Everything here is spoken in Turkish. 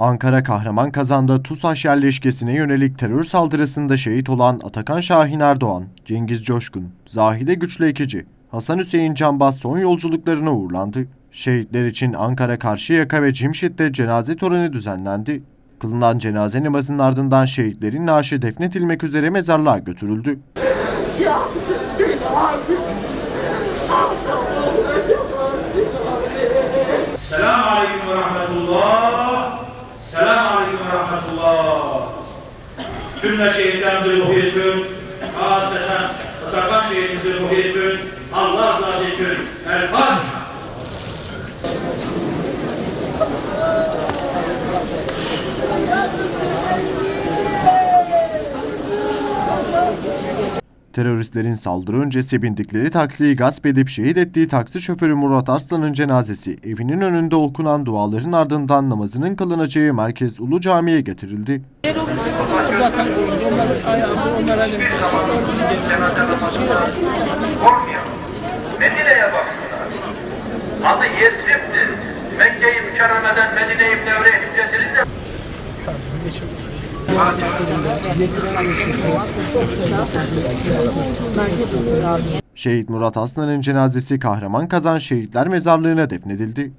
Ankara Kahraman Kazan'da TUSAŞ yerleşkesine yönelik terör saldırısında şehit olan Atakan Şahin Erdoğan, Cengiz Coşkun, Zahide Güçlü Ekici, Hasan Hüseyin Canbaz son yolculuklarına uğurlandı. Şehitler için Ankara Karşıyaka ve Cimşit'te cenaze töreni düzenlendi. Kılınan cenaze namazının ardından şehitlerin naaşı defnetilmek üzere mezarlığa götürüldü. Selamun Cümle şehitlerimizi ruhu için, haseten Atakan şehitimizi ruhu için, Allah rızası için El. Teröristlerin saldırı öncesi bindikleri taksiyi gasp edip şehit ettiği taksi şoförü Murat Arslan'ın cenazesi evinin önünde okunan duaların ardından namazının kılınacağı Merkez Ulu Cami'ye getirildi. Medine'ye baksınlar. Adı Yesrib'dir. Mekke-i Mükerreme'den Medine-i Münevvere'ye hicretinin de Şehit Murat Aslan'ın cenazesi Kahraman Kazan Şehitler Mezarlığı'na defnedildi.